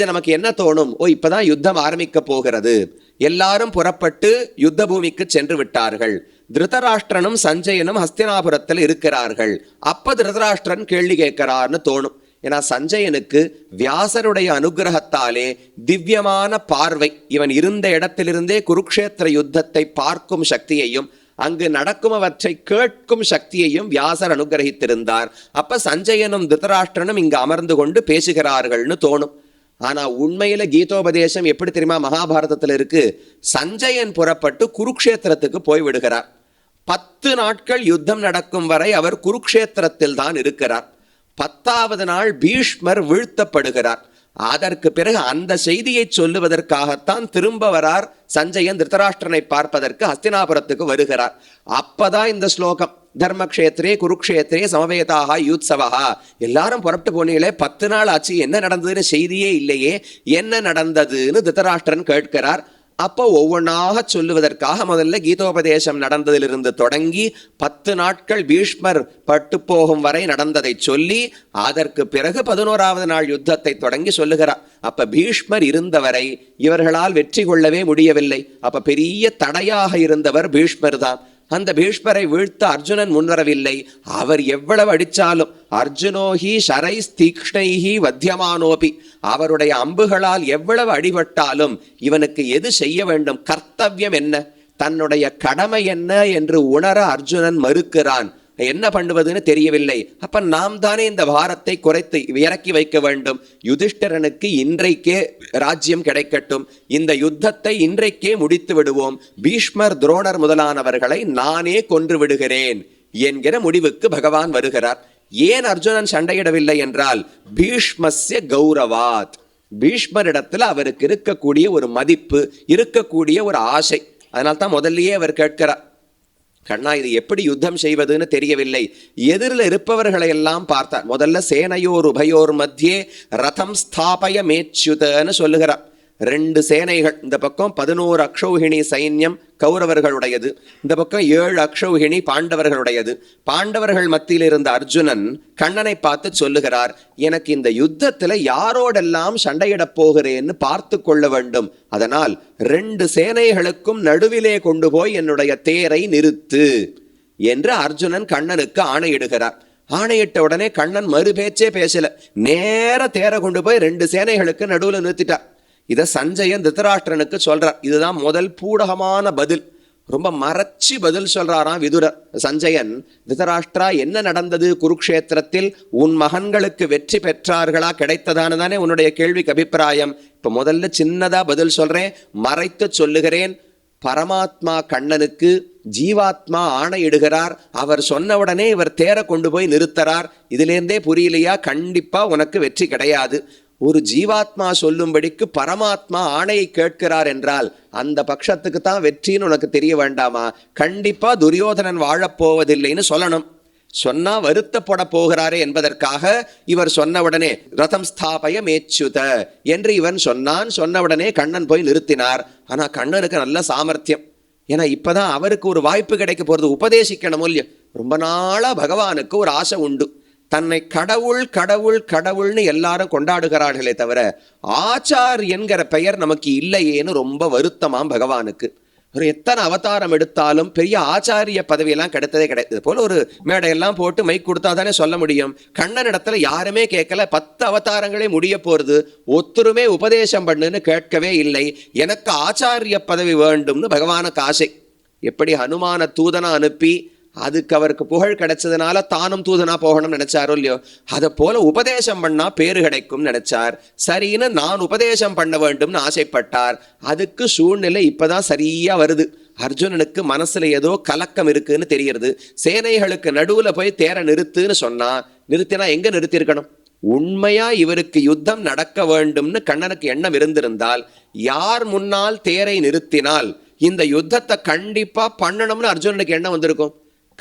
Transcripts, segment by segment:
இது நமக்கு என்ன தோணும்? ஓ இப்பதான் யுத்தம் ஆரம்பிக்க போகிறது. எல்லாரும் புறப்பட்டு யுத்த பூமிக்கு சென்று விட்டார்கள். திருதராஷ்டிரனும் சஞ்சயனும் ஹஸ்தினாபுரத்தில் இருக்கிறார்கள். அப்ப திருதராஷ்டிரன் கேள்வி கேட்கிறார்னு தோணும். ஏன்னா சஞ்சயனுக்கு வியாசருடைய அனுகிரகத்தாலே திவ்யமான பார்வை. இவன் இருந்த இடத்திலிருந்தே குருக்ஷேத்திர யுத்தத்தை பார்க்கும் சக்தியையும் அங்கு நடக்குமவற்றை கேட்கும் சக்தியையும் வியாசர் அனுகிரகித்திருந்தார். அப்ப சஞ்சயனும் திருதராஷ்டிரனும் இங்கு அமர்ந்து கொண்டு பேசுகிறார்கள்னு தோணும். ஆனா உண்மையில கீதோபதேசம் எப்படி தெரியுமா மகாபாரதத்துல இருக்கு? சஞ்சயன் புறப்பட்டு குருக்ஷேத்திரத்துக்கு போய் விடுகிறார். பத்து நாட்கள் யுத்தம் நடக்கும் வரை அவர் குருக்ஷேத்திரத்தில் தான் இருக்கிறார். பத்தாவது நாள் பீஷ்மர் வீழ்த்தப்படுகிறார். அதற்கு பிறகு அந்த செய்தியை சொல்லுவதற்காகத்தான் திரும்ப வரார் சஞ்சயன் திருதராஷ்டிரனை பார்ப்பதற்கு ஹஸ்தினாபுரத்துக்கு வருகிறார். அப்பதான் இந்த ஸ்லோகம் தர்மக்ஷேத்திரே குருக்ஷேத்திரே சமவேதாக யூத்சவகா எல்லாரும் புறப்பட்டு போனீங்களே பத்து நாள் ஆச்சு என்ன நடந்ததுன்னு செய்தியே இல்லையே என்ன நடந்ததுன்னு திருத்தராஷ்டிரன் கேட்கிறார். அப்போ ஒவ்வொன்றாக சொல்லுவதற்காக முதல்ல கீதோபதேசம் நடந்ததிலிருந்து தொடங்கி பத்து நாட்கள் பீஷ்மர் பட்டு போகும் வரை நடந்ததை சொல்லி அதற்கு பிறகு பதினோராவது நாள் யுத்தத்தை தொடங்கி சொல்லுகிறார். அப்ப பீஷ்மர் இருந்தவரை இவர்களால் வெற்றி கொள்ளவே முடியவில்லை. அப்ப பெரிய தடையாக இருந்தவர் பீஷ்மர் தான். அந்த பீஷ்மரை வீழ்த்த அர்ஜுனன் முன்வரவில்லை. அவர் எவ்வளவு அடித்தாலும் அர்ஜுனோஹி ஷரை தீக்ஷ்ணைஹி வத்தியமானோபி அவருடைய அம்புகளால் எவ்வளவு அடிபட்டாலும் இவனுக்கு எது செய்ய வேண்டும்? கர்த்தவியம் என்ன? தன்னுடைய கடமை என்ன என்று உணர அர்ஜுனன் மறுக்கிறான். என்ன பண்ணுவதுன்னு தெரியவில்லை. அப்ப நாம் தானே இந்த பாரத்தை குறைத்து இறக்கி வைக்க வேண்டும். யுதிஷ்டரனுக்கு இன்றைக்கே ராஜ்யம் கிடைக்கட்டும். இந்த யுத்தத்தை இன்றைக்கே முடித்து விடுவோம். பீஷ்மர் துரோணர் முதலானவர்களை நானே கொன்று விடுகிறேன் என்கிற முடிவுக்கு பகவான் வருகிறார். ஏன் அர்ஜுனன் சண்டையிடவில்லை என்றால் பீஷ்மஸ்ய கௌரவாத். பீஷ்மரிடத்துல அவருக்கு இருக்கக்கூடிய ஒரு மதிப்பு இருக்கக்கூடிய ஒரு ஆசை. அதனால்தான் முதல்லயே அவர் கேட்கிறார். கண்ணா இது எப்படி யுத்தம் செய்வதுன்னு தெரியவில்லை. எதிரில் இருப்பவர்களை எல்லாம் பார்த்தார். முதல்ல சேனையோர் உபயோர் மத்தியே ரதம் ஸ்தாபய மேச்சுதன்னு சொல்லுகிறார். ரெண்டு சேனைகள். இந்த பக்கம் பதினோரு அக்ஷௌகிணி சைன்யம் கௌரவர்களுடையது. இந்த பக்கம் ஏழு அக்ஷௌகிணி பாண்டவர்களுடையது. பாண்டவர்கள் மத்தியில் இருந்த அர்ஜுனன் கண்ணனை பார்த்து சொல்லுகிறார் எனக்கு இந்த யுத்தத்தில் யாரோடெல்லாம் சண்டையிடப் போகிறேன்னு பார்த்து கொள்ள வேண்டும். அதனால் ரெண்டு சேனைகளுக்கும் நடுவிலே கொண்டு போய் என்னுடைய தேரை நிறுத்து என்று அர்ஜுனன் கண்ணனுக்கு ஆணையிடுகிறார். ஆணையிட்ட உடனே கண்ணன் மறுபேச்சே பேசல. நேர தேரை கொண்டு போய் ரெண்டு சேனைகளுக்கு நடுவில் நிறுத்திட்டார் இதை சஞ்சயன் திருத்தராஷ்டிரனுக்கு சொல்கிறார் இதுதான் முதல் பூடகமான பதில். ரொம்ப மறைச்சி பதில் சொல்கிறாராம் விதுரர். சஞ்சயன் திருதராஷ்டிரா என்ன நடந்தது குருக்ஷேத்திரத்தில்? உன் மகன்களுக்கு வெற்றி பெற்றார்களா? கிடைத்ததான தானே உன்னுடைய கேள்விக்கு அபிப்பிராயம். இப்போ முதல்ல சின்னதாக பதில் சொல்கிறேன் மறைத்து சொல்லுகிறேன். பரமாத்மா கண்ணனுக்கு ஜீவாத்மா ஆணையிடுகிறார். அவர் சொன்ன உடனே இவர் தேர கொண்டு போய் நிறுத்தறார். இதிலேருந்தே புரியலையா? கண்டிப்பாக உனக்கு வெற்றி கிடையாது. ஒரு ஜீவாத்மா சொல்லும்படிக்கு பரமாத்மா ஆணையை கேட்கிறார் என்றால் அந்த பட்சத்துக்கு தான் வெற்றின்னு உனக்கு தெரிய வேண்டாமா? கண்டிப்பாக துரியோதனன் வாழப்போவதில்லைன்னு சொல்லணும். சொன்னா வருத்தப்பட போகிறாரே என்பதற்காக இவர் சொன்னவுடனே ரதம் ஸ்தாபய மேச்சுத என்று இவன் சொன்னான். சொன்னவுடனே கண்ணன் போய் நிறுத்தினார். ஆனால் கண்ணனுக்கு நல்ல சாமர்த்தியம். ஏன்னா இப்போதான் அவருக்கு ஒரு வாய்ப்பு கிடைக்க போகிறது உபதேசிக்கணும் இல்லையோ? ரொம்ப நாளாக பகவானுக்கு ஒரு ஆசை உண்டு. தன்னை கடவுள் கடவுள் கடவுள்னு எல்லாரும் கொண்டாடுகிறார்களே தவிர ஆச்சார் என்கிற பெயர் நமக்கு இல்லையேன்னு ரொம்ப வருத்தமாம் பகவானுக்கு. ஒரு எத்தனை அவதாரம் எடுத்தாலும் பெரிய ஆச்சாரிய பதவியெல்லாம் கிடைத்ததே கிடையாது. போல ஒரு மேடையெல்லாம் போட்டு மைக் கொடுத்தா தானே சொல்ல முடியும். கண்ணன் இடத்துல யாருமே கேட்கல. பத்து அவதாரங்களே முடிய போகிறது ஒத்துருமே உபதேசம் பண்ணுன்னு கேட்கவே இல்லை. எனக்கு ஆச்சாரிய பதவி வேண்டும்னு பகவானுக்கு ஆசை. எப்படி ஹனுமான தூதனை அனுப்பி அதுக்கு அவருக்கு புகழ் கிடைச்சதுனால தானும் தூதனா போகணும்னு நினைச்சாரோ இல்லையோ? அதை போல உபதேசம் பண்ணா பேரு கிடைக்கும் நினைச்சார். சரின்னு நான் உபதேசம் பண்ண வேண்டும்னு ஆசைப்பட்டார். அதுக்கு சூழ்நிலை இப்பதான் சரியா வருது. அர்ஜுனனுக்கு மனசுல ஏதோ கலக்கம் இருக்குன்னு தெரியறது சேனைகளுக்கு நடுவுல போய் தேர நிறுத்துன்னு சொன்னா நிறுத்தினா எங்க நிறுத்திருக்கணும் உண்மையா இவருக்கு யுத்தம் நடக்க வேண்டும்னு கண்ணனுக்கு எண்ணம் இருந்திருந்தால் யார் முன்னால் தேரை நிறுத்தினால் இந்த யுத்தத்தை கண்டிப்பா பண்ணணும்னு அர்ஜுனனுக்கு எண்ணம் வந்திருக்கும்.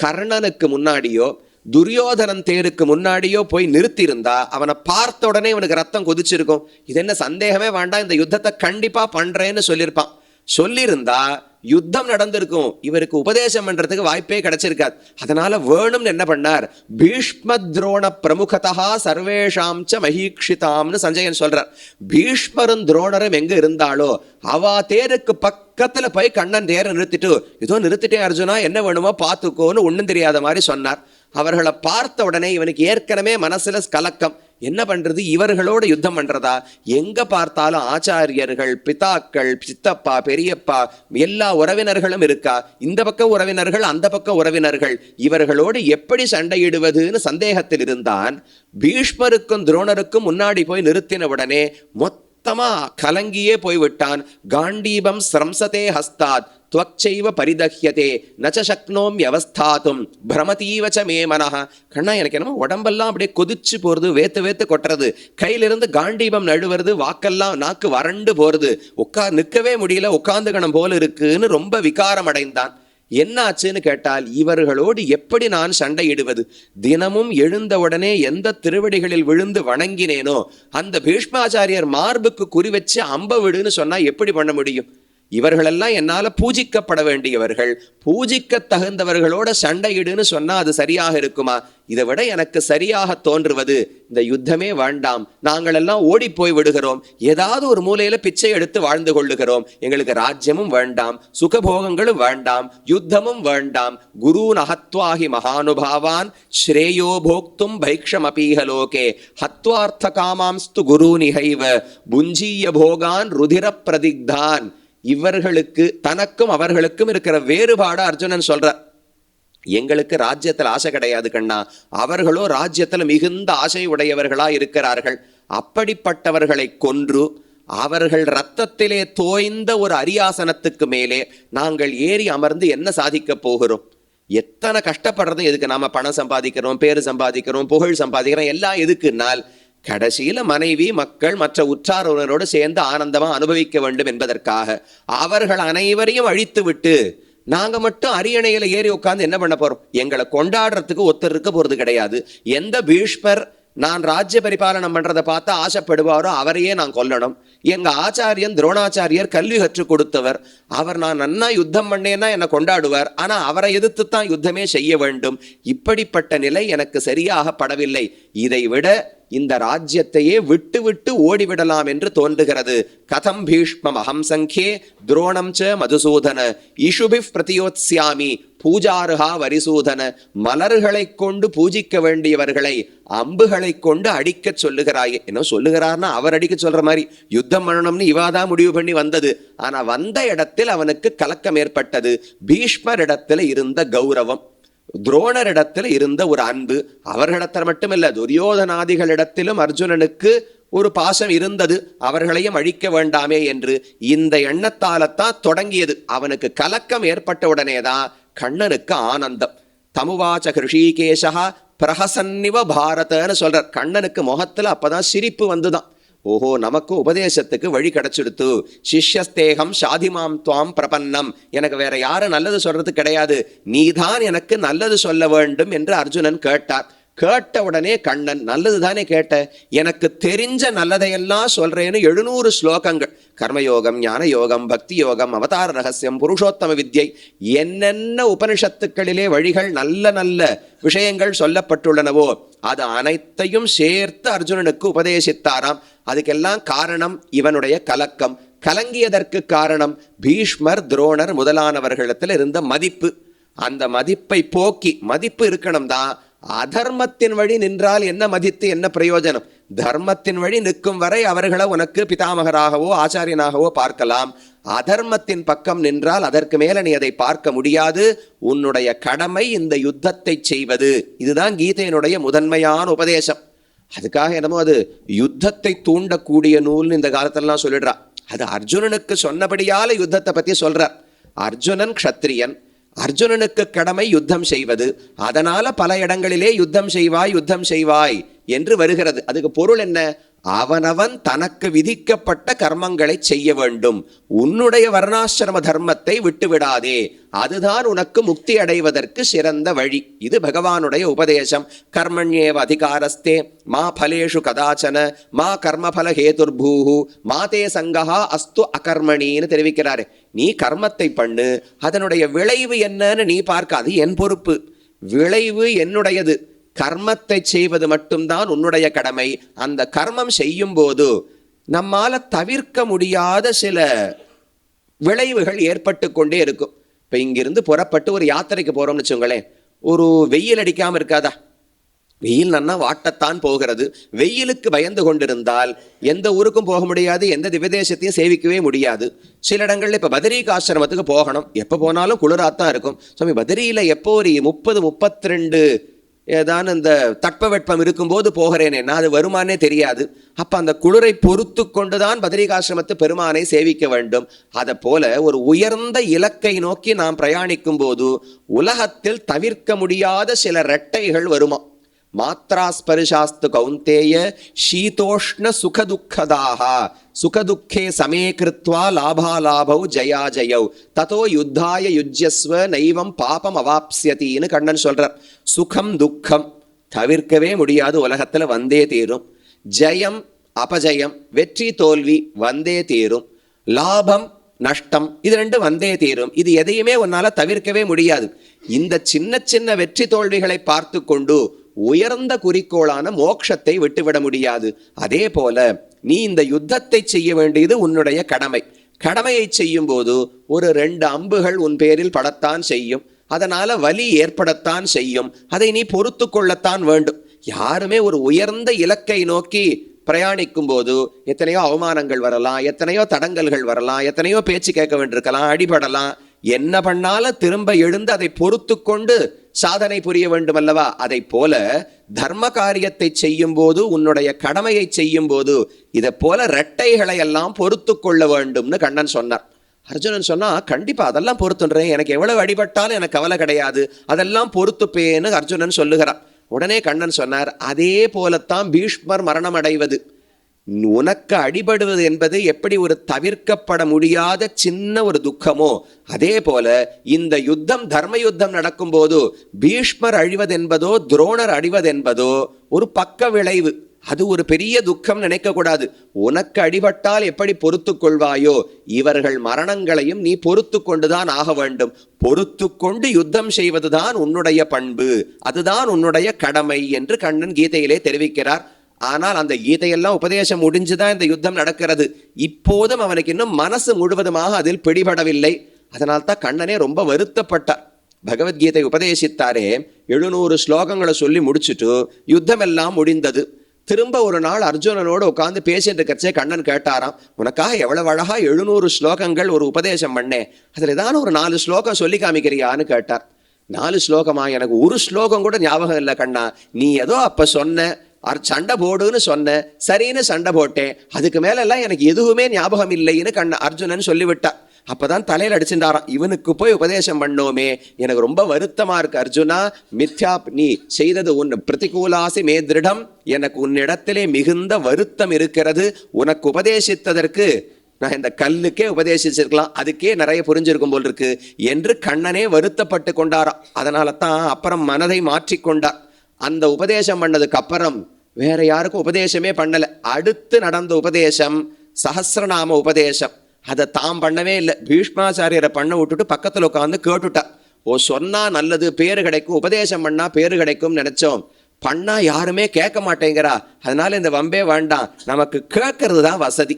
கர்ணனுக்கு முன்னாடியோ துரியோதனன் தேருக்கு முன்னாடியோ போய் நிறுத்தியிருந்தா அவனை பார்த்த உடனே இவனுக்கு ரத்தம் கொதிச்சிருக்கும். இது என்ன சந்தேகமே வேண்டாம் இந்த யுத்தத்தை கண்டிப்பாக பண்ணுறேன்னு சொல்லியிருப்பான். சொல்லியிருந்தா யுத்தம் நடந்திருக்கும். இவருக்கு உபதேசம் பண்றதுக்கு வாய்ப்பே கிடைச்சிருக்காது. அதனால வேணும்னு என்ன பண்ணார்? பீஷ்ம துரோண பிரமுகதா சர்வேஷாம் ச மகீக்ஷிதாம்னு சஞ்சயன் சொல்றார். பீஷ்மரும் துரோணரும் எங்க இருந்தாலோ அவா தேருக்கு பக்கத்துல போய் கண்ணன் தேரை நிறுத்திட்டு இதோ நிறுத்திட்டேன் அர்ஜுனா என்ன வேணுமோ பார்த்துக்கோன்னு ஒன்றும் தெரியாத மாதிரி சொன்னார். அவர்களை பார்த்த உடனே இவனுக்கு ஏற்கனவே மனசுல கலக்கம். என்ன பண்றது? இவர்களோட யுத்தம் பண்றதா? எங்க பார்த்தாலும் ஆச்சாரியர்கள் பிதாக்கள் சித்தப்பா பெரியப்பா எல்லா உறவினர்களும் இருக்கா? இந்த பக்க உறவினர்கள் அந்த பக்க உறவினர்கள். இவர்களோடு எப்படி சண்டையிடுவதுன்னு சந்தேகத்தில் இருந்தான். பீஷ்மருக்கும் துரோணருக்கும் முன்னாடி போய் நிறுத்தின உடனே மொத்தமா கலங்கியே போய்விட்டான். காண்டீபம் ஸ்ரம்சதே ஹஸ்தாத். துவச்சைவ பரிதஹ்யதே நச்ச சக்னோம் வியவஸ்தாத்தும் பிரமதீவச்ச மே மனஹ. கண்ணா எனக்கு என்னமோ உடம்பெல்லாம் அப்படியே கொதிச்சு போறது வேத்து வேத்து கொட்டுறது. கையிலிருந்து காண்டீபம் நழுவுறது வாக்கெல்லாம் நாக்கு வறண்டு போறது. உட்கா நிற்கவே முடியல உட்காந்துக்கணும் போல இருக்குன்னு ரொம்ப விகாரம் அடைந்தான். என்னாச்சுன்னு கேட்டால் இவர்களோடு எப்படி நான் சண்டையிடுவது? தினமும் எழுந்தவுடனே எந்த திருவடிகளில் விழுந்து வணங்கினேனோ அந்த பீஷ்மாச்சாரியர் மார்புக்கு குறி வச்சு அம்ப விடுன்னு சொன்னா எப்படி பண்ண முடியும்? இவர்களெல்லாம் என்னால பூஜிக்கப்பட வேண்டியவர்கள். பூஜிக்க தகுந்தவர்களோட சண்டையிடுன்னு சொன்னா அது சரியாக இருக்குமா? இதை விட எனக்கு சரியாக தோன்றுவது இந்த யுத்தமே வேண்டாம். நாங்களெல்லாம் ஓடி போய் விடுகிறோம். ஏதாவது ஒரு மூலையில பிச்சை எடுத்து வாழ்ந்து கொள்ளுகிறோம். எங்களுக்கு ராஜ்யமும் வேண்டாம் சுகபோகங்களும் வேண்டாம் யுத்தமும் வேண்டாம். குரு நகத்வாகி மகானுபாவான் ஸ்ரேயோ போக்தும் பைக்ஷமபீக லோகே. ஹத்வார்த்த காமாம்ஸ்து குரு நிகைவ புஞ்சீய போகான் ருதிர பிரதிக்தான். இவர்களுக்கு தனக்கும் அவர்களுக்கும் இருக்கிற வேறுபாடு அர்ஜுனன் சொல்றார். எங்களுக்கு ராஜ்யத்தில் ஆசை கிடையாது கண்ணா. அவர்களோ ராஜ்யத்தில் மிகுந்த ஆசை உடையவர்களா இருக்கிறார்கள். அப்படிப்பட்டவர்களை கொன்று அவர்கள் ரத்தத்திலே தோய்ந்த ஒரு அரியாசனத்துக்கு மேலே நாங்கள் ஏறி அமர்ந்து என்ன சாதிக்க போகிறோம்? எத்தனை கஷ்டப்படுறதும் எதுக்கு? நாம பணம் சம்பாதிக்கிறோம் பேர் சம்பாதிக்கிறோம் புகழ் சம்பாதிக்கிறோம் எல்லாம் எதுக்குனால் கடைசியில் மனைவி மக்கள் மற்ற உற்றார் உறவினரோடு சேர்ந்து ஆனந்தமாக அனுபவிக்க வேண்டும் என்பதற்காக அவர்கள் அனைவரையும் அழித்து விட்டு நாங்கள் மட்டும் அரியணையில் ஏறி உட்காந்து என்ன பண்ண போகிறோம் எங்களை கொண்டாடுறதுக்கு ஒருத்தர் இருக்க போகிறது கிடையாது. எந்த பீஷ்மர் நான் ராஜ்ய பரிபாலனம் பண்ணுறதை பார்த்து ஆசைப்படுவாரோ அவரையே நான் கொல்லணும். எங்கள் ஆச்சாரியன் துரோணாச்சாரியர் கல்வி கற்றுக் கொடுத்தவர். அவர் நான் நன்னா யுத்தம் பண்ணேன்னா என்னை கொண்டாடுவார். ஆனால் அவரை எதிர்த்து தான் யுத்தமே செய்ய வேண்டும். இப்படிப்பட்ட நிலை எனக்கு சரியாக படவில்லை இதை விட இந்த ராஜ்யத்தையே விட்டு விட்டு ஓடிவிடலாம் என்று தோன்றுகிறது. கதம் பீஷ்மம் அகம் சங்கே துரோணம் ச மதுசூதன இஷுபி பிரதியோத்ஸ்யாமி பூஜாருகா வரிசூதன மலர்களை கொண்டு பூஜிக்க வேண்டியவர்களை அம்புகளை கொண்டு அடிக்கச் சொல்லுகிறாயே. என்ன சொல்லுகிறார்னா அவர் அடிக்க சொல்ற மாதிரி. யுத்தம் பண்ணணும்னு இவாதான் முடிவு பண்ணி வந்தது. ஆனா வந்த இடத்தில் அவனுக்கு கலக்கம் ஏற்பட்டது. பீஷ்மர் இடத்துல இருந்த கௌரவம். துரோணரிடத்தில் இருந்த ஒரு அன்பு அவர்களிடத்தில் மட்டுமல்ல துரியோதனாதிகளிடத்திலும் அர்ஜுனனுக்கு ஒரு பாசம் இருந்தது. அவர்களையும் அழிக்க வேண்டாமே என்று இந்த எண்ணத்தாலத்தான் தொடங்கியது. அவனுக்கு கலக்கம் ஏற்பட்ட உடனேதான் கண்ணனுக்கு ஆனந்தம். தமுவாச்ச ஹிருஷிகேஷா பிரஹசன்னிவ பாரதன்னு சொல்றார். கண்ணனுக்கு முகத்துல அப்பதான் சிரிப்பு வந்துதான். ஓஹோ நமக்கு உபதேசத்துக்கு வழி கிடைச்சிடுத்து. சிஷ்யஸ்தேகம் சாதிமாம் துவாம் பிரபன்னம். எனக்கு வேற யாரும் நல்லது சொல்றது கிடையாது. நீதான் எனக்கு நல்லது சொல்ல வேண்டும் என்று அர்ஜுனன் கேட்டார். கேட்ட உடனே கண்ணன் நல்லது தானே கேட்ட? எனக்கு தெரிஞ்ச நல்லதையெல்லாம் சொல்றேன்னு எழுநூறு ஸ்லோகங்கள். கர்மயோகம் ஞான யோகம் பக்தி யோகம் அவதார ரகசியம் புருஷோத்தம வித்யை என்னென்ன உபனிஷத்துக்களிலே வழிகள் நல்ல நல்ல விஷயங்கள் சொல்லப்பட்டுள்ளனவோ அது அனைத்தையும் சேர்த்து அர்ஜுனனுக்கு உபதேசித்தாராம். அதுக்கெல்லாம் காரணம் இவனுடைய கலக்கம். கலங்கியதற்கு காரணம் பீஷ்மர் துரோணர் முதலானவர்களிடத்தில் இருந்த மதிப்பு. அந்த மதிப்பை போக்கி மதிப்பு இருக்கணும் தான் அதர்மத்தின் வழி நின்றால் என்ன மதித்து என்ன பிரயோஜனம்? தர்மத்தின் வழி நிற்கும் வரை அவர்களை உனக்கு பிதாமகராகவோ ஆச்சாரியனாகவோ பார்க்கலாம். அதர்மத்தின் பக்கம் நின்றால் அதற்கு மேல நீ அதை பார்க்க முடியாது. உன்னுடைய கடமை இந்த யுத்தத்தை செய்வது. இதுதான் கீதையினுடைய முதன்மையான உபதேசம். அதுக்காக என்னமோ அது யுத்தத்தை தூண்டக்கூடிய நூல்னு இந்த காலத்திலலாம் சொல்லிடுறா. அது அர்ஜுனனுக்கு சொன்னபடியால யுத்தத்தை பத்தி சொல்றார். அர்ஜுனன் க்ஷத்ரியன். அர்ஜுனனுக்கு கடமை யுத்தம் செய்வது. அதனால பல இடங்களிலே யுத்தம் செய்வாய் யுத்தம் செய்வாய் என்று வருகிறது. அதுக்கு பொருள் என்ன? அவனவன் தனக்கு விதிக்கப்பட்ட கர்மங்களை செய்ய வேண்டும். உன்னுடைய வர்ணாசிரம தர்மத்தை விட்டுவிடாதே. அதுதான் உனக்கு முக்தி அடைவதற்கு சிறந்த வழி. இது பகவானுடைய உபதேசம். கர்மண்யேவ அதிகாரஸ்தே மா பலேஷு கதாச்சன மா கர்மபல ஹேதுர்பூஹு மாதே சங்கஹா அஸ்து அகர்மணின்னு தெரிவிக்கிறாரு. நீ கர்மத்தை பண்ணு. அதனுடைய விளைவு என்னன்னு நீ பார்க்காது. என் பொறுப்பு. விளைவு என்னுடையது. கர்மத்தை செய்வது மட்டும்தான் உன்னுடைய கடமை. அந்த கர்மம் செய்யும் போது நம்மால் தவிர்க்க முடியாத சில விளைவுகள் ஏற்பட்டு கொண்டே இருக்கும். இப்போ இங்கிருந்து புறப்பட்டு ஒரு யாத்திரைக்கு போகிறோம்னு வச்சுங்களேன். ஒரு வெயில் அடிக்காமல் இருக்காதா? வெயில் நன்னா வாட்டத்தான் போகிறது. வெயிலுக்கு பயந்து கொண்டிருந்தால் எந்த ஊருக்கும் போக முடியாது எந்த திவதேசத்தையும் சேவிக்கவே முடியாது. சில இடங்களில் இப்போ பதரிக ஆசிரமத்துக்கு போகணும். எப்போ போனாலும் குளிராத்தான் இருக்கும். சுவாமி பதரியில எப்போ ஒரு முப்பது முப்பத்தி ரெண்டு ஏதான இந்த தட்பவெட்பம் இருக்கும்போது போகிறேனேன்னா அது வருமானே தெரியாது. அப்போ அந்த குளிரை பொறுத்து கொண்டுதான் பத்ரிகாசிரமத்து பெருமானை சேவிக்க வேண்டும். அதை போல ஒரு உயர்ந்த இலக்கை நோக்கி நாம் பிரயாணிக்கும் போது உலகத்தில் தவிர்க்க முடியாத சில ரெட்டைகள் வருமா? மாத்ராஸ்பரிசாஸ்து கௌந்தேய சீதோஷ்ண சுகதுக்கதாக சுகதுக்கே சமே கிருத்வா லாபாலாபௌ ஜயா ஜயௌ. ததோ யுத்தாய யுஜ்யஸ்வ நைவம் பாபம் அவாப்ஸ்யத்தின்னு கண்ணன் சொல்றார். சுகம் துக்கம் தவிர்க்கவே முடியாது உலகத்துல வந்தே தீரும். ஜெயம் அபஜயம் வெற்றி தோல்வி வந்தே தீரும். லாபம் நஷ்டம் இது ரெண்டும் வந்தே தீரும். இது எதையுமே உன்னால தவிர்க்கவே முடியாது. இந்த சின்ன சின்ன வெற்றி தோல்விகளை பார்த்து கொண்டு உயர்ந்த குறிக்கோளான மோட்சத்தை விட்டுவிட முடியாது. அதே போல நீ இந்த யுத்தத்தை செய்ய வேண்டியது உன்னுடைய கடமை. கடமையை செய்யும் போது ஒரு ரெண்டு அம்புகள் உன் பேரில் படத்தான் செய்யும். அதனால வலி ஏற்படத்தான் செய்யும். அதை நீ பொறுத்து கொள்ளத்தான் வேண்டும். யாருமே ஒரு உயர்ந்த இலக்கை நோக்கி பிரயாணிக்கும் போது எத்தனையோ அவமானங்கள் வரலாம் எத்தனையோ தடங்கல்கள் வரலாம் எத்தனையோ பேச்சு கேட்க வேண்டியிருக்கலாம் அடிபடலாம் என்ன பண்ணாலும் திரும்ப எழுந்து அதை பொறுத்து கொண்டு சாதனை புரிய வேண்டும் அல்லவா அதை போல தர்ம காரியத்தை செய்யும் போது உன்னுடைய கடமையை செய்யும் போது இதை போல ரெட்டைகளை எல்லாம் பொறுத்து கொள்ள வேண்டும்னு கண்ணன் சொன்னார். அர்ஜுனன் சொன்னா கண்டிப்பா அதெல்லாம் பொறுத்துன்றேன். எனக்கு எவ்வளவு அடிபட்டாலும் எனக்கு கவலை கிடையாது. அதெல்லாம் பொறுத்துப்பேன்னு அர்ஜுனன் சொல்லுகிறான் உடனே கண்ணன் சொன்னார் அதே போலத்தான் பீஷ்மர் மரணம் அடைவது. உனக்கு அடிபடுவது என்பது எப்படி ஒரு தவிர்க்கப்பட முடியாத சின்ன ஒரு துக்கமோ? அதே போல இந்த யுத்தம் தர்ம யுத்தம் நடக்கும்போது பீஷ்மர் அழிவதென்பதோ துரோணர் அழிவதென்பதோ ஒரு பக்க விளைவு. அது ஒரு பெரிய துக்கம் நினைக்க கூடாது. உனக்கு அடிபட்டால் எப்படி பொறுத்து கொள்வாயோ? இவர்கள் மரணங்களையும் நீ பொறுத்து கொண்டுதான் ஆக வேண்டும். பொறுத்து கொண்டு யுத்தம் செய்வதுதான் உன்னுடைய பண்பு. அதுதான் உன்னுடைய கடமை என்று கண்ணன் கீதையிலே தெரிவிக்கிறார். ஆனால் அந்த கீதையெல்லாம் உபதேசம் முடிஞ்சுதான் இந்த யுத்தம் நடக்கிறது. இப்போதும் அவனுக்கு இன்னும் மனசு முழுவதுமாக அதில் பிடிபடவில்லை. அதனால் தான் கண்ணனே ரொம்ப வருத்தப்பட்டார். பகவத்கீதை உபதேசித்தாரே எழுநூறு ஸ்லோகங்களை சொல்லி முடிச்சுட்டு யுத்தம் எல்லாம் முடிந்தது. திரும்ப ஒரு நாள் அர்ஜுனனோடு உட்காந்து பேசிட்டு இருக்கச்சே கண்ணன் கேட்டாராம் உனக்காக எவ்வளவு அழகா எழுநூறு ஸ்லோகங்கள் ஒரு உபதேசம் பண்ணேன். அதில் ஏதாவது ஒரு நாலு ஸ்லோகம் சொல்லி காமிக்கிறியான்னு கேட்டார். நாலு ஸ்லோகமா? எனக்கு ஒரு ஸ்லோகம் கூட ஞாபகம் இல்லை கண்ணா. நீ ஏதோ அப்போ சொன்ன சண்டை போடுன்னு சொன்னேன் சரின்னு சண்டை போட்டேன். அதுக்கு மேலெல்லாம் எனக்கு எதுவுமே ஞாபகம் இல்லைன்னு கண்ண அர்ஜுனன் சொல்லிவிட்டா. அப்பதான் தலையில் அடிச்சுட்டாராம் இவனுக்கு போய் உபதேசம் பண்ணோமே. எனக்கு ரொம்ப வருத்தமா இருக்கு அர்ஜுனா. மித்யா நீ செய்தது உன் பிரதிகூலாசி மே திருடம். எனக்கு உன்னிடத்திலே மிகுந்த வருத்தம் இருக்கிறது. உனக்கு உபதேசித்ததற்கு நான் இந்த கல்லுக்கே உபதேசிச்சிருக்கலாம். அதுக்கே நிறைய புரிஞ்சிருக்கும் போல் இருக்கு. என்று கண்ணனே வருத்தப்பட்டு கொண்டாராம். அதனால தான் அப்புறம் மனதை மாற்றிக்கொண்டார் அந்த உபதேசம் பண்ணதுக்கு அப்புறம் வேற யாருக்கும் உபதேசமே பண்ணலை. அடுத்து நடந்த உபதேசம் சஹசிரநாம உபதேசம். அதை தாம் பண்ணவே இல்லை. பீஷ்மாச்சாரியரை பண்ண விட்டுட்டு பக்கத்தில் உட்காந்து கேட்டுட்டா. ஓ சொன்னா நல்லது பேரு கிடைக்கும் உபதேசம் பண்ணா பேரு கிடைக்கும் நினைச்சோம். பண்ணா யாருமே கேட்க மாட்டேங்கிறா. அதனால இந்த வம்பே வேண்டாம். நமக்கு கேட்கறது தான் வசதி.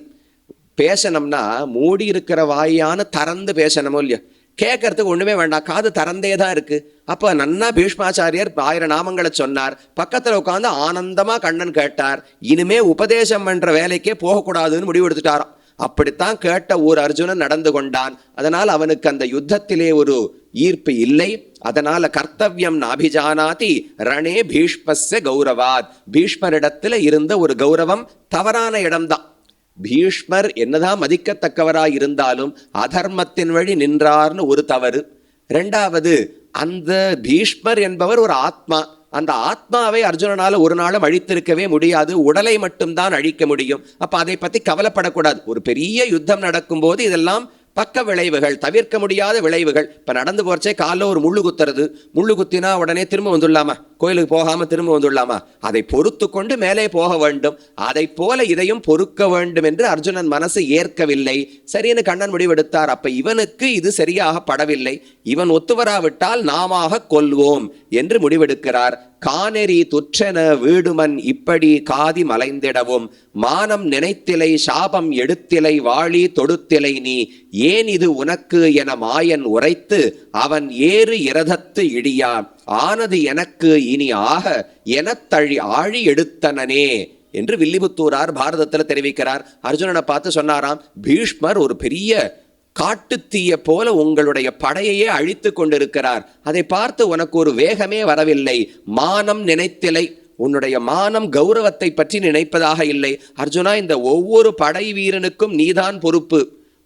பேசணும்னா மூடி இருக்கிற வாயான திறந்து பேசணுமோ இல்லையா? கேட்கறதுக்கு ஒண்ணுமே வேண்டாம். காது திறந்தே தான் இருக்கு. அப்ப நன்னா பீஷ்மாச்சாரியர் ஆயிரம் நாமங்களை சொன்னார். பக்கத்துல உட்காந்து ஆனந்தமா கண்ணன் கேட்டார். இனிமே உபதேசம் பண்ற வேலைக்கே போகக்கூடாதுன்னு முடிவு எடுத்துட்டாராம். அப்படித்தான் கேட்ட ஊர் அர்ஜுனன் நடந்து கொண்டான். அதனால் அவனுக்கு அந்த யுத்தத்திலே ஒரு ஈர்ப்பு இல்லை. அதனால கர்த்தவியம் நாபிஜானாதி ரணே பீஷ்மஸ்ய கௌரவாத். பீஷ்மரிடத்துல இருந்த ஒரு கௌரவம் தவறான இடம்தான். பீஷ்மர் என்னதான் மதிக்கத்தக்கவராக இருந்தாலும் அதர்மத்தின் வழி நின்றார்னு ஒரு தவறு. ரெண்டாவது அந்த பீஷ்மர் என்பவர் ஒரு ஆத்மா. அந்த ஆத்மாவை அர்ஜுனனால் ஒரு நாளும் அழித்திருக்கவே முடியாது. உடலை மட்டும்தான் அழிக்க முடியும். அப்போ அதை பற்றி கவலைப்படக்கூடாது. ஒரு பெரிய யுத்தம் நடக்கும்போது இதெல்லாம் பக்க விளைவுகள் தவிர்க்க முடியாத விளைவுகள். இப்போ நடந்து போச்சே காலில் ஒரு முள்ளு குத்துறது. முள்ளு குத்தினா உடனே திரும்ப வந்துடலாமா? கோயிலுக்கு போகாம திரும்ப வந்துடலாமா? அதை பொறுத்து கொண்டு மேலே போக வேண்டும். அதை போல இதையும் பொறுக்க வேண்டும் என்று அர்ஜுனன் மனசு ஏற்கவில்லை. சரின்னு கண்ணன் முடிவெடுத்தார். அப்ப இவனுக்கு இது சரியாக படவில்லை. இவன் ஒத்துவராவிட்டால் நாம கொல்வோம் என்று முடிவெடுக்கிறார். கானெறி துற்றென வீடுமன் இப்படி காதி மலைந்திடவும். மானம் நினைத்திலை சாபம் எடுத்திலை வாழி தொடுத்திலை நீ. ஏன் இது உனக்கு என மாயன் உரைத்து அவன் ஏறு இரதத்து இடியான் ஆனது எனக்கு இனி ஆக எனத்தழி ஆழி எடுத்தனனே என்று வில்லிபுத்தூரார் பாரதத்தில் தெரிவிக்கிறார். அர்ஜுனனை பார்த்து சொன்னாராம் பீஷ்மர் ஒரு பெரிய காட்டுத்தீய போல உங்களுடைய படையையே அழித்து கொண்டிருக்கிறார். அதை பார்த்து உனக்கு ஒரு வேகமே வரவில்லை. மானம் நினைத்திலை. உன்னுடைய மானம் கௌரவத்தை பற்றி நினைப்பதாக இல்லை. அர்ஜுனா இந்த ஒவ்வொரு படை வீரனுக்கும் நீதான் பொறுப்பு.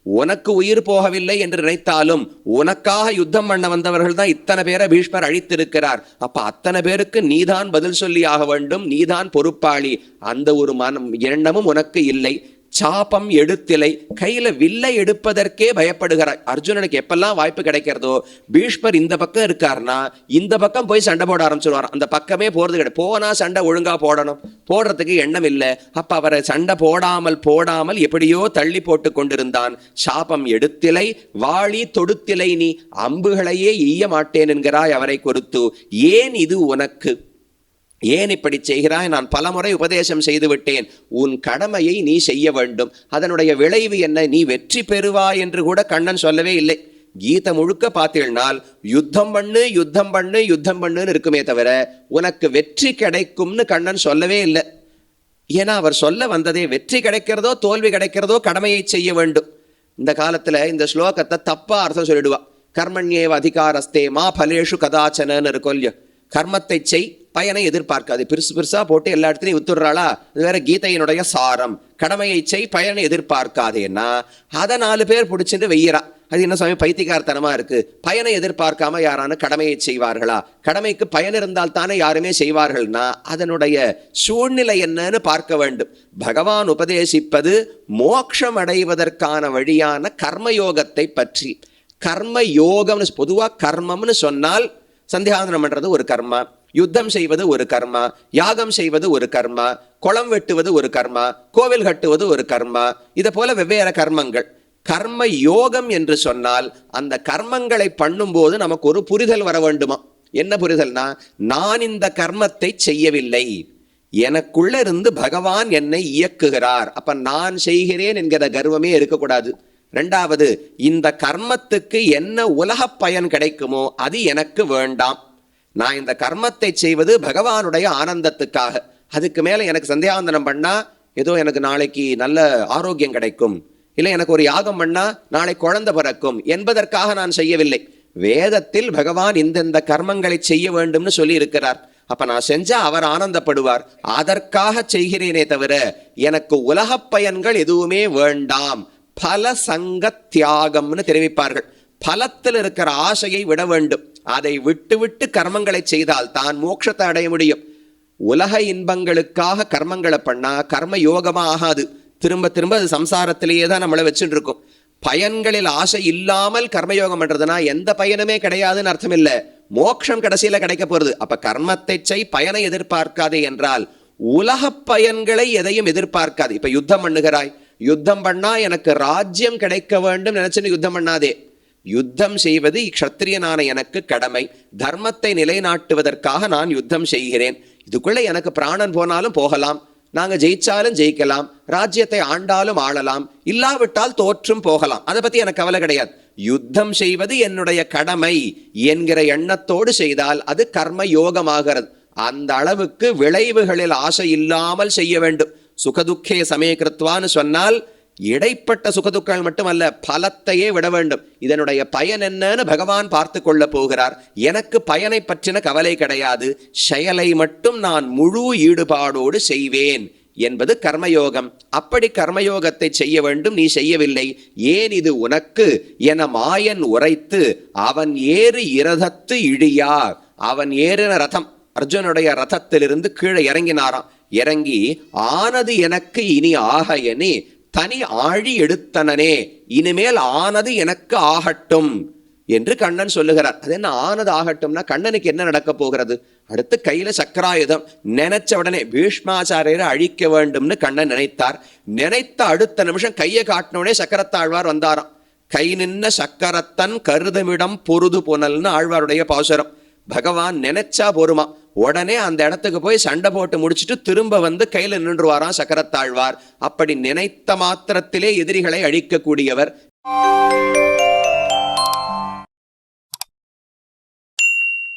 உனக்கு உயிர் போகவில்லை என்று நினைத்தாலும் உனக்காக யுத்தம் பண்ண வந்தவர்கள் தான் இத்தனை பேரை பீஷ்மர் அழித்திருக்கிறார். அப்ப அத்தனை பேருக்கு நீதான் பதில் சொல்லி ஆக வேண்டும் நீதான் பொறுப்பாளி. அந்த ஒரு மனம் எண்ணமும் உனக்கு இல்லை. சாபம் எடுத்திலை. கையில வில்லை எடுப்பதற்கே பயப்படுகிறார் அர்ஜுனனுக்கு எப்பெல்லாம் வாய்ப்பு கிடைக்கிறதோ பீஷ்மர் இந்த பக்கம் இருக்காருன்னா இந்த பக்கம் போய் சண்டை போட ஆரம்பிச்சிருவார் அந்த பக்கமே போறது கிடையாது. போனா சண்டை ஒழுங்கா போடணும். போடுறதுக்கு எண்ணம் இல்லை. அப்ப அவரை சண்டை போடாமல் போடாமல் எப்படியோ தள்ளி போட்டு கொண்டிருந்தான். சாபம் எடுத்திலை வாளி தொடுத்திலை நீ. அம்புகளையே ஈய மாட்டேன் என்கிறாய் அவரை கொடுத்து ஏன் இது உனக்கு? ஏன் இப்படி செய்கிறாய்? நான் பலமுறை உபதேசம் செய்து விட்டேன் உன் கடமையை நீ செய்ய வேண்டும். அதனுடைய விளைவு என்ன? நீ வெற்றி பெறுவாய் என்று கூட கண்ணன் சொல்லவே இல்லை. கீதை முழுக்க பார்த்தீங்கன்னால் யுத்தம் பண்ணு யுத்தம் பண்ணு யுத்தம் பண்ணுன்னு இருக்குமே தவிர உனக்கு வெற்றி கிடைக்கும்னு கண்ணன் சொல்லவே இல்லை. ஏன்னா அவர் சொல்ல வந்ததே வெற்றி கிடைக்கிறதோ தோல்வி கிடைக்கிறதோ கடமையை செய்ய வேண்டும். இந்த காலத்தில் இந்த ஸ்லோகத்தை தப்பாக அர்த்தம் சொல்லிடுவா. கர்மண்யேவ அதிகாரஸ்தே மா பலேஷு கதாச்சனன்னு இருக்கும் இல்லையோ? கர்மத்தை செய் பயனை எதிர்பார்க்காது. பெருசு பெருசாக போட்டு எல்லா இடத்துலையும் வித்துடுறாளா? இது வேற கீதையினுடைய சாரம். கடமையை செய் பயனை எதிர்பார்க்காதேன்னா அதை நாலு பேர் பிடிச்சிட்டு வெய்யறா. அது என்ன சுவாமி பைத்தியக்காரத்தனமா இருக்கு. பயனை எதிர்பார்க்காம யாரான கடமையை செய்வார்களா? கடமைக்கு பயன் இருந்தால் தானே யாருமே செய்வார்கள்னா அதனுடைய சூழ்நிலை என்னன்னு பார்க்க வேண்டும். பகவான் உபதேசிப்பது மோட்சம் அடைவதற்கான வழியான கர்மயோகத்தை பற்றி. கர்ம யோகம்னு பொதுவா கர்மம்னு சொன்னால் சந்தியாவந்தனம் பண்றது ஒரு கர்மா. யுத்தம் செய்வது ஒரு கர்மா. யாகம் செய்வது ஒரு கர்மா. குளம் வெட்டுவது ஒரு கர்மா. கோவில் கட்டுவது ஒரு கர்மா. இதை போல வெவ்வேறு கர்மங்கள். கர்ம யோகம் என்று சொன்னால் அந்த கர்மங்களை பண்ணும்போது நமக்கு ஒரு புரிதல் வர வேண்டுமா? என்ன புரிதல்னா நான் இந்த கர்மத்தை செய்யவில்லை. எனக்குள்ள இருந்து பகவான் என்னை இயக்குகிறார். அப்ப நான் செய்கிறேன் என்கிற கர்வமே இருக்கக்கூடாது. ரெண்டாவது இந்த கர்மத்துக்கு என்ன உலக பயன் கிடைக்குமோ அது எனக்கு வேண்டாம். நான் இந்த கர்மத்தை செய்வது பகவானுடைய ஆனந்தத்துக்காக. அதுக்கு மேல எனக்கு சந்தியாவந்தனம் பண்ணா ஏதோ எனக்கு நாளைக்கு நல்ல ஆரோக்கியம் கிடைக்கும். இல்லை எனக்கு ஒரு யாகம் பண்ணா நாளை குழந்தை பிறக்கும் என்பதற்காக நான் செய்யவில்லை. வேதத்தில் பகவான் இந்தந்த கர்மங்களை செய்ய வேண்டும்னு சொல்லி இருக்கிறார் அப்ப நான் செஞ்சா அவர் ஆனந்தப்படுவார். அதற்காக செய்கிறேனே தவிர எனக்கு உலகப் பயன்கள் எதுவுமே வேண்டாம். பல சங்க தியாகம்னு தெரிவிப்பார்கள். பலத்தில் இருக்கிற ஆசையை விட வேண்டும். அதை விட்டு விட்டு கர்மங்களை செய்தால் தான் மோட்சத்தை அடைய முடியும். உலக இன்பங்களுக்காக கர்மங்களை பண்ணா கர்ம யோகமாக ஆகாது. திரும்ப திரும்ப அது சம்சாரத்திலேயே தான் நம்மளை வச்சுட்டு இருக்கும் பயன்களில் ஆசை இல்லாமல் கர்மயோகம் பண்றதுனா எந்த பயனுமே கிடையாதுன்னு அர்த்தம் இல்லை மோட்சம் கடைசியில கிடைக்க போறது. அப்ப கர்மத்தை செய் பயனை எதிர்பார்க்காதே என்றால் உலக பயன்களை எதையும் எதிர்பார்க்காது. இப்ப யுத்தம் பண்ணுகிறாய். யுத்தம் பண்ணா எனக்கு ராஜ்யம் கிடைக்க வேண்டும் நினைச்சுன்னு யுத்தம் பண்ணாதே. யுத்தம் செய்வது க்ஷத்திரியனான எனக்கு கடமை. தர்மத்தை நிலைநாட்டுவதற்காக நான் யுத்தம் செய்கிறேன். இதுக்குள்ள எனக்கு பிராணன் போனாலும் போகலாம். நாங்க ஜெயிச்சாலும் ஜெயிக்கலாம். ராஜ்யத்தை ஆண்டாலும் ஆளலாம். இல்லாவிட்டால் தோற்றும் போகலாம். அதை பத்தி எனக்கு கவலை கிடையாது. யுத்தம் செய்வது என்னுடைய கடமை என்கிற எண்ணத்தோடு செய்தால் அது கர்ம யோகமாகிறது. அந்த அளவுக்கு விளைவுகளில் ஆசை இல்லாமல் செய்ய வேண்டும். சுகதுக்கே சமயகிருத்வான்னு சொன்னால் இடைப்பட்ட சுகதுக்கள் மட்டுமல்ல பலத்தையே விட வேண்டும். இதனுடைய பயன் என்னன்னு பகவான் பார்த்து கொள்ள போகிறார். எனக்கு பயனை பற்றின கவலை கிடையாது. செயலை மட்டும் நான் முழு ஈடுபாடோடு செய்வேன் என்பது கர்மயோகம். அப்படி கர்மயோகத்தை செய்ய வேண்டும் நீ செய்யவில்லை. ஏன் இது உனக்கு? என மாயன் உரைத்து அவன் ஏறு இரதத்து இழியா அவன் ஏறின ரதம் அர்ஜுனுடைய ரதத்திலிருந்து கீழே இறங்கினாராம். இறங்கி ஆனது எனக்கு இனி ஆக எனி தனி ஆழி எடுத்தனனே இனிமேல் ஆனது எனக்கு ஆகட்டும் என்று கண்ணன் சொல்லுகிறார். அது என்ன ஆனது ஆகட்டும்னா கண்ணனுக்கு என்ன நடக்க போகிறது? அடுத்து கையில சக்கராயுதம். நினைச்ச உடனே பீஷ்மாச்சாரியரை அழிக்க வேண்டும்னு கண்ணன் நினைத்தார். நினைத்த அடுத்த நிமிஷம் கையை காட்டினோடனே சக்கரத்தாழ்வார் வந்தாராம். கை நின்ன சக்கரத்தன் கருதுமிடம் பொருது புனல்னு ஆழ்வாருடைய பாசுரம். பகவான் நினைச்சா போருமா? உடனே அந்த இடத்துக்கு போய் சண்டை போட்டு முடிச்சிட்டு திரும்ப வந்து கையில் நின்றுவாராம் சக்கரத்தாழ்வார். அப்படி நினைத்த மாத்திரத்திலே எதிரிகளை அழிக்கக்கூடியவர்.